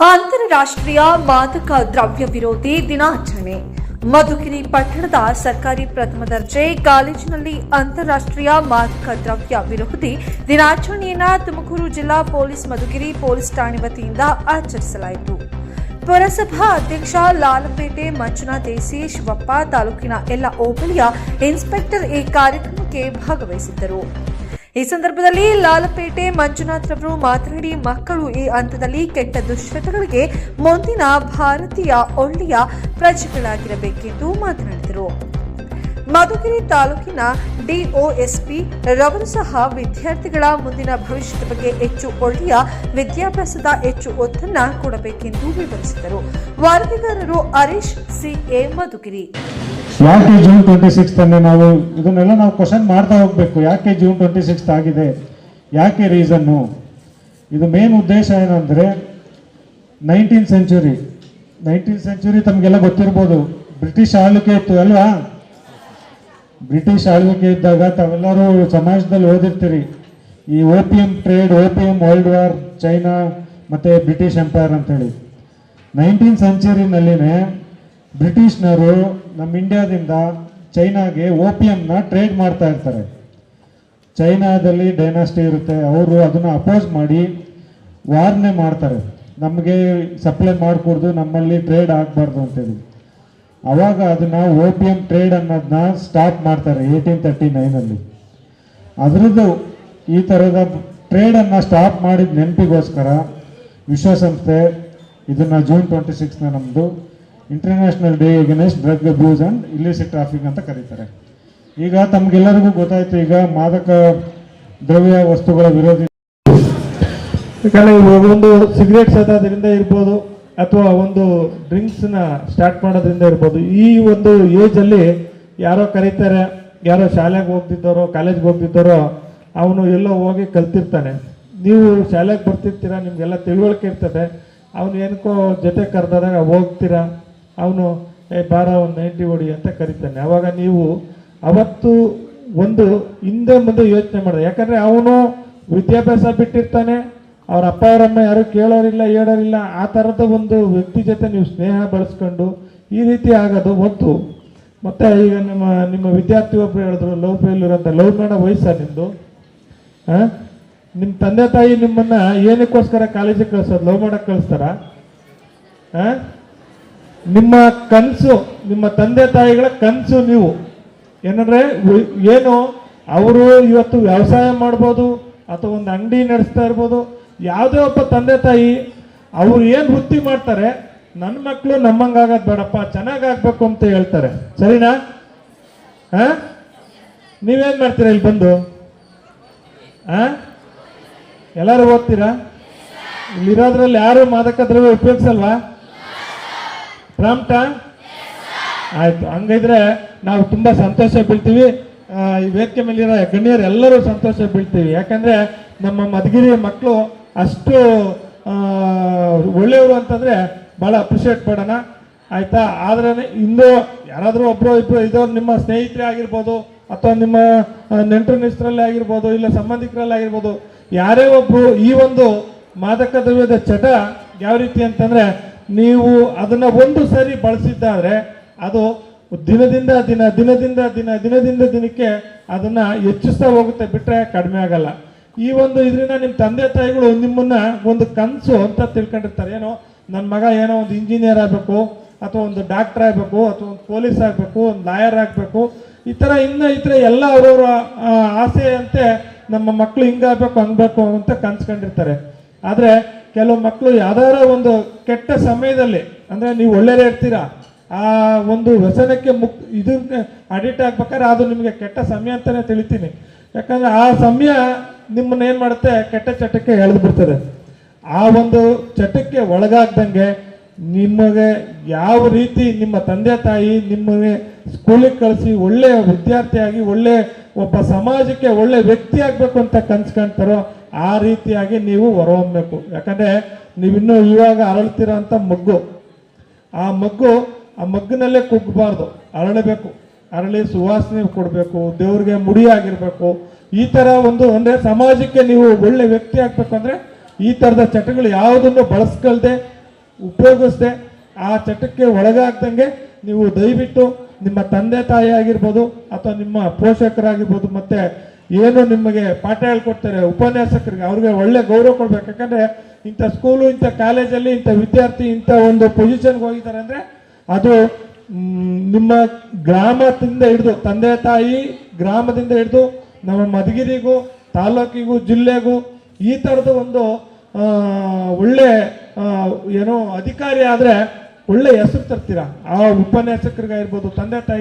ಅಂತಾರಾಷ್ಟ್ರೀಯ ಮಾದಕ ದ್ರವ್ಯ ವಿರೋಧಿ ದಿನಾಚರಣೆ. ಮಧುಗಿರಿ ಪಟ್ಟಣದ ಸರ್ಕಾರಿ ಪ್ರಥಮ ದರ್ಜೆ ಕಾಲೇಜಿನಲ್ಲಿ ಅಂತಾರಾಷ್ಟ್ರೀಯ ಮಾದಕ ದ್ರವ್ಯ ವಿರೋಧಿ ದಿನಾಚರಣೆಯನ್ನ ತುಮಕೂರು ಜಿಲ್ಲಾ ಪೊಲೀಸ್ ಮಧುಗಿರಿ ಪೊಲೀಸ್ ಠಾಣೆ ವತಿಯಿಂದ ಆಚರಿಸಲಾಯಿತು. ಪುರಸಭಾ ಅಧ್ಯಕ್ಷ ಲಾಲಪೇಟೆ, ಮಂಜುನಾಥ್ ದೇಸಿ ಶಿವಪ್ಪ ತಾಲೂಕಿನ ಎಲ್ಲ ಹೋಬಳಿಯ ಇನ್ಸ್ಪೆಕ್ಟರ್ ಈ ಕಾರ್ಯಕ್ರಮಕ್ಕೆ ಭಾಗವಹಿಸಿದ್ದರು. ಈ ಸಂದರ್ಭದಲ್ಲಿ ಲಾಲಪೇಟೆ ಮಂಜುನಾಥ್ ರವರು ಮಾತನಾಡಿ, ಮಕ್ಕಳು ಈ ಹಂತದಲ್ಲಿ ಕೆಟ್ಟ ದುಶ್ಚಟಗಳಿಗೆ ಮುಂದಿನ ಭಾರತೀಯ ಒಳ್ಳೆಯ ಪ್ರಜೆಗಳಾಗಿರಬೇಕೆಂದು ಮಾತನಾಡಿದರು. ಮಧುಗಿರಿ ತಾಲೂಕಿನ ಡಿಒಎಸ್ಪಿ ರವರು ಸಹ ವಿದ್ಯಾರ್ಥಿಗಳ ಮುಂದಿನ ಭವಿಷ್ಯದ ಬಗ್ಗೆ ಹೆಚ್ಚು ಒಳ್ಳೆಯ ವಿದ್ಯಾಭ್ಯಾಸದ ಹೆಚ್ಚು ಒತ್ತನ್ನ ಕೊಡಬೇಕೆಂದು ವಿವರಿಸಿದರು. ವರದಿಗಾರರು ಹರೀಶ್, ಸಿಎ ಮಧುಗಿರಿ. ಯಾಕೆ ಜೂನ್ ಟ್ವೆಂಟಿ ಸಿಕ್ಸ್ ಅನ್ನೇ ನಾವು ಇದನ್ನೆಲ್ಲ ನಾವು ಕ್ವಶನ್ ಮಾಡ್ತಾ ಹೋಗ್ಬೇಕು. ಯಾಕೆ ಜೂನ್ ಟ್ವೆಂಟಿ ಸಿಕ್ಸ್ ಆಗಿದೆ? ಯಾಕೆ ರೀಸನ್ನು ಇದು ಮೇನ್ ಉದ್ದೇಶ ಏನಂದ್ರೆ ನೈನ್ಟೀನ್ ಸೆಂಚುರಿ ನೈನ್ಟೀನ್ ಸೆಂಚುರಿ ತಮಗೆಲ್ಲ ಗೊತ್ತಿರ್ಬೋದು. ಬ್ರಿಟಿಷ್ ಆಳ್ವಿಕೆ ಇತ್ತು ಅಲ್ವಾ? ಬ್ರಿಟಿಷ್ ಆಳ್ವಿಕೆ ಇದ್ದಾಗ ತಾವೆಲ್ಲರೂ ಸಮಾಜದಲ್ಲಿ ಓದಿರ್ತೀರಿ. ಈ opium trade opium world war China ಮತ್ತೆ ಬ್ರಿಟಿಷ್ ಎಂಪೈರ್ ಅಂತೇಳಿ. ನೈನ್ಟೀನ್ ಸೆಂಚುರಿನಲ್ಲಿನೇ ಬ್ರಿಟಿಷ್ನವರು ನಮ್ಮ ಇಂಡಿಯಾದಿಂದ ಚೈನಾಗೆ ಓಪಿಯಂನ ಟ್ರೇಡ್ ಮಾಡ್ತಾ ಇರ್ತಾರೆ. ಚೈನಾದಲ್ಲಿ ಡೈನಾಸ್ಟಿ ಇರುತ್ತೆ, ಅವರು ಅದನ್ನು ಅಪೋಸ್ ಮಾಡಿ ವಾರ್ನೆ ಮಾಡ್ತಾರೆ. ನಮಗೆ ಸಪ್ಲೈ ಮಾಡಿಕೊಡ್ದು, ನಮ್ಮಲ್ಲಿ ಟ್ರೇಡ್ ಆಗಬಾರ್ದು ಅಂತೇಳಿ. ಅವಾಗ ಪಿ ಓಪಿಯಂ ಟ್ರೇಡ್ ಅನ್ನೋದನ್ನ ಸ್ಟಾಪ್ ಮಾಡ್ತಾರೆ ಏಯ್ಟೀನ್ ತರ್ಟಿ ನೈನಲ್ಲಿ. ಅದರದ್ದು ಈ ಥರದ ಟ್ರೇಡನ್ನು ಸ್ಟಾಪ್ ಮಾಡಿದ ನೆನಪಿಗೋಸ್ಕರ ವಿಶ್ವಸಂಸ್ಥೆ ಇದನ್ನು ಜೂನ್ ಟ್ವೆಂಟಿ ಸಿಕ್ಸ್ನ ನಮ್ಮದು international day against drug abuse and illicit traffic ಅಂತ ಕರೀತಾರೆ. ಈಗ ತಮಗೆಲ್ಲರಿಗೂ ಗೊತ್ತಾಯ್ತು, ಈಗ ಮಾದಕ ದ್ರವ್ಯ ವಸ್ತುಗಳ ವಿರೋಧಿ ಯಾಕಂದರೆ ಒಂದು ಸಿಗರೇಟ್ ಸೇದೋದ್ರಿಂದ ಇರ್ಬೋದು, ಅಥವಾ ಒಂದು ಡ್ರಿಂಕ್ಸ್ನ ಸ್ಟಾರ್ಟ್ ಮಾಡೋದ್ರಿಂದ ಇರ್ಬೋದು. ಈ ಒಂದು ಏಜಲ್ಲಿ ಯಾರೋ ಕರೀತಾರೆ, ಯಾರೋ ಶಾಲೆಗೆ ಹೋಗ್ತಿದ್ದಾರೋ ಕಾಲೇಜ್ಗೆ ಹೋಗ್ತಿದ್ದಾರೋ, ಅವನು ಎಲ್ಲೋ ಹೋಗಿ ಕಲ್ತಿರ್ತಾನೆ. ನೀವು ಶಾಲೆಗೆ ಬರ್ತಿರ್ತೀರಾ, ನಿಮಗೆಲ್ಲ ತಿಳುವಳಿಕೆ ಇರ್ತದೆ. ಅವನು ಏನಕ್ಕೋ ಜೊತೆ ಕರೆದಾಗ ಹೋಗ್ತೀರಾ ಅವನು ಬಾರ, ಒಂದು ನೈಂಟಿ ಹೊಡಿ ಅಂತ ಕರಿತಾನೆ. ಅವಾಗ ನೀವು ಅವತ್ತು ಒಂದು ಹಿಂದೆ ಮುಂದೆ ಯೋಚನೆ ಮಾಡಿದೆ ಯಾಕಂದರೆ ಅವನು ವಿದ್ಯಾಭ್ಯಾಸ ಬಿಟ್ಟಿರ್ತಾನೆ, ಅವ್ರ ಅಪ್ಪ ಅವರಮ್ಮ ಯಾರು ಕೇಳೋರಿಲ್ಲ, ಹೇಳೋರಿಲ್ಲ. ಆ ಥರದ ಒಂದು ವ್ಯಕ್ತಿ ಜೊತೆ ನೀವು ಸ್ನೇಹ ಬಳಸ್ಕೊಂಡು ಈ ರೀತಿ ಆಗೋದು ಒಂದು ಮತ್ತು ಈಗ ನಿಮ್ಮ ನಿಮ್ಮ ವಿದ್ಯಾರ್ಥಿ ಒಬ್ಬರು ಹೇಳಿದ್ರು, ಲವ್ ಫೇಲ್ಯೂರ್ ಅಂತ. ಲವ್ ಮಾಡೋ ವಯಸ್ಸ ನಿಮ್ಮದು ಹಾಂ ನಿಮ್ಮ ತಂದೆ ತಾಯಿ ನಿಮ್ಮನ್ನು ಏನಕ್ಕೋಸ್ಕರ ಕಾಲೇಜಿಗೆ ಕಳಿಸೋದು? ಲವ್ ಮಾಡಕ್ಕೆ ಕಳಿಸ್ತಾರ? ನಿಮ್ಮ ಕನಸು, ನಿಮ್ಮ ತಂದೆ ತಾಯಿಗಳ ಕನಸು ನೀವು. ಏನಂದ್ರೆ ಏನು, ಅವರು ಇವತ್ತು ವ್ಯವಸಾಯ ಮಾಡ್ಬೋದು, ಅಥವಾ ಒಂದು ಅಂಗಡಿ ನಡೆಸ್ತಾ ಇರ್ಬೋದು, ಯಾವುದೇ ಒಬ್ಬ ತಂದೆ ತಾಯಿ, ಅವ್ರು ಏನು ವೃತ್ತಿ ಮಾಡ್ತಾರೆ ನನ್ನ ಮಕ್ಕಳು ನಮ್ಮಂಗಾಗದ್ ಬೇಡಪ್ಪ ಚೆನ್ನಾಗಾಗ್ಬೇಕು ಅಂತ ಹೇಳ್ತಾರೆ. ಸರಿನಾ? ಹಾಂ? ನೀವೇನು ಮಾಡ್ತೀರಾ ಇಲ್ಲಿ ಬಂದು? ಹಾಂ? ಎಲ್ಲರೂ ಓದ್ತೀರಾ? ಇಲ್ಲಿರೋದ್ರಲ್ಲಿ ಯಾರು ಮಾದಕ ದ್ರವ್ಯ ಉಪಯೋಗಿಸಲ್ವಾ? ಪ್ರಾಂಪ್ಟ ಆಯ್ತು, ಹಂಗಿದ್ರೆ ನಾವು ತುಂಬಾ ಸಂತೋಷ ಬೀಳ್ತೀವಿ. ಈ ವೇದಿಕೆ ಮೇಲಿರೋ ಗಣ್ಯರು ಎಲ್ಲರೂ ಸಂತೋಷ ಬೀಳ್ತೀವಿ. ಯಾಕಂದ್ರೆ ನಮ್ಮ ಮಧುಗಿರಿ ಮಕ್ಕಳು ಅಷ್ಟು ಒಳ್ಳೆಯವರು ಅಂತಂದ್ರೆ ಬಹಳ ಅಪ್ರಿಷಿಯೇಟ್ ಮಾಡೋಣ ಆಯ್ತಾ? ಆದ್ರೆ ಇಂದು ಯಾರಾದರೂ ಒಬ್ರು ಇಬ್ರು ಇದ್ದವ್ರು ನಿಮ್ಮ ಸ್ನೇಹಿತರೆ ಆಗಿರ್ಬೋದು, ಅಥವಾ ನಿಮ್ಮ ನೆಂಟರು ನಿಷ್ಠರಲ್ಲೇ ಆಗಿರ್ಬೋದು, ಇಲ್ಲ ಸಂಬಂಧಿಕರಲ್ಲೇ ಆಗಿರ್ಬೋದು, ಯಾರೇ ಒಬ್ರು ಈ ಒಂದು ಮಾದಕ ದ್ರವ್ಯದ ಚಟ ಯಾವ ರೀತಿ ಅಂತಂದ್ರೆ ನೀವು ಅದನ್ನ ಒಂದು ಸರಿ ಬಳಸಿದ್ದಾದರೆ ಅದು ದಿನದಿಂದ ದಿನ ದಿನದಿಂದ ದಿನ, ದಿನದಿಂದ ದಿನಕ್ಕೆ ಅದನ್ನ ಹೆಚ್ಚಿಸ್ತಾ ಹೋಗುತ್ತೆ ಬಿಟ್ರೆ ಕಡಿಮೆ ಆಗಲ್ಲ. ಈ ಒಂದು ಇದರಿಂದ ನಿಮ್ಮ ತಂದೆ ತಾಯಿಗಳು ನಿಮ್ಮನ್ನ ಒಂದು ಕನಸು ಅಂತ ತಿಳ್ಕೊಂಡಿರ್ತಾರೆ. ಏನೋ ನನ್ನ ಮಗ ಏನೋ ಒಂದು ಇಂಜಿನಿಯರ್ ಆಗಬೇಕು, ಅಥವಾ ಒಂದು ಡಾಕ್ಟರ್ ಆಗಬೇಕು, ಅಥವಾ ಒಂದು ಪೊಲೀಸ್ ಆಗಬೇಕು, ಒಂದು ಲಾಯರ್ ಆಗಬೇಕು, ಈ ಥರ ಇನ್ನು ಈ ಥರ ಎಲ್ಲ ಅವರವರ ಆಸೆಯಂತೆ ನಮ್ಮ ಮಕ್ಕಳು ಹಿಂಗಾಗಬೇಕು, ಹಂಗಬೇಕು ಅಂತ ಕನ್ಸ್ಕೊಂಡಿರ್ತಾರೆ ಆದರೆ ಕೆಲವು ಮಕ್ಕಳು ಯಾವ್ದಾರ ಒಂದು ಕೆಟ್ಟ ಸಮಯದಲ್ಲಿ, ಅಂದರೆ ನೀವು ಒಳ್ಳೆಯದೇ ಇರ್ತೀರಾ? ಆ ಒಂದು ವ್ಯಸನಕ್ಕೆ ಮುಕ್, ಇದು ಅಡಿಕ್ಟ್ ಆಗ್ಬೇಕಾದ್ರೆ ಅದು ನಿಮಗೆ ಕೆಟ್ಟ ಸಮಯ ಅಂತಾನೆ ತಿಳಿತೀನಿ. ಯಾಕಂದ್ರೆ ಆ ಸಮಯ ನಿಮ್ಮನ್ನ ಏನು ಮಾಡುತ್ತೆ? ಕೆಟ್ಟ ಚಟಕ್ಕೆ ಎಳೆದು ಬಿಡ್ತದೆ. ಆ ಒಂದು ಚಟಕ್ಕೆ ಒಳಗಾಗ್ದಂಗೆ ನಿಮಗೆ ಯಾವ ರೀತಿ ನಿಮ್ಮ ತಂದೆ ತಾಯಿ ನಿಮಗೆ ಸ್ಕೂಲಿಗೆ ಕಳಿಸಿ ಒಳ್ಳೆಯ ವಿದ್ಯಾರ್ಥಿಯಾಗಿ, ಒಳ್ಳೆ ಒಬ್ಬ ಸಮಾಜಕ್ಕೆ ಒಳ್ಳೆ ವ್ಯಕ್ತಿ ಆಗಬೇಕು ಅಂತ ಕನ್ಸ್ಕೊಂತಾರೋ, ಆ ರೀತಿಯಾಗಿ ನೀವು ಹೊರಹೊಮ್ಮಬೇಕು ಯಾಕಂದ್ರೆ ನೀವಿನ್ನೂ ಇವಾಗ ಅರಳ್ತಿರೋ ಅಂತ ಮಗ್ಗು. ಆ ಮಗ್ಗು, ಆ ಮಗ್ಗಿನಲ್ಲೇ ಕುಗ್ಗಬಾರ್ದು. ಅರಳಬೇಕು. ಅರಳಿ ಸುವಾಸನೆ ಕೊಡಬೇಕು, ದೇವ್ರಿಗೆ ಮುಡಿ ಆಗಿರ್ಬೇಕು. ಈ ಥರ ಒಂದು, ಅಂದರೆ ಸಮಾಜಕ್ಕೆ ನೀವು ಒಳ್ಳೆ ವ್ಯಕ್ತಿ ಆಗಬೇಕು ಅಂದ್ರೆ ಈ ತರದ ಚಟಗಳು ಯಾವುದನ್ನು ಬಳಸ್ಕೊಳ್ದೆ, ಉಪಯೋಗಿಸ್ದೆ, ಆ ಚಟಕ್ಕೆ ಒಳಗಾಗ್ದಂಗೆ ನೀವು ದಯವಿಟ್ಟು ನಿಮ್ಮ ತಂದೆ ತಾಯಿ ಆಗಿರ್ಬೋದು ಅಥವಾ ನಿಮ್ಮ ಪೋಷಕರಾಗಿರ್ಬೋದು, ಮತ್ತೆ ಏನು ನಿಮಗೆ ಪಾಠ ಹೇಳ್ಕೊಡ್ತಾರೆ ಉಪನ್ಯಾಸಕರಿಗೆ, ಅವ್ರಿಗೆ ಒಳ್ಳೆ ಗೌರವ ಕೊಡ್ಬೇಕು. ಯಾಕಂದ್ರೆ ಇಂಥ ಸ್ಕೂಲು ಇಂಥ ಕಾಲೇಜಲ್ಲಿ ಇಂಥ ವಿದ್ಯಾರ್ಥಿ ಇಂಥ ಒಂದು ಪೊಸಿಷನ್ಗೆ ಹೋಗಿದ್ದಾರೆ ಅಂದರೆ ಅದು ನಿಮ್ಮ ಗ್ರಾಮದಿಂದ ಹಿಡಿದು, ತಂದೆ ತಾಯಿ ಗ್ರಾಮದಿಂದ ಹಿಡಿದು, ನಮ್ಮ ಮಧುಗಿರಿಗೂ, ತಾಲೂಕಿಗೂ, ಜಿಲ್ಲೆಗೂ ಈ ಥರದ ಒಂದು ಒಳ್ಳೆ ಏನೋ ಅಧಿಕಾರಿ ಆದರೆ ಒಳ್ಳೆ ಹೆಸರು ತರ್ತೀರಾ? ಆ ಉಪನ್ಯಾಸಕರಿಗಾಗಿರ್ಬೋದು ತಂದೆ ತಾಯಿ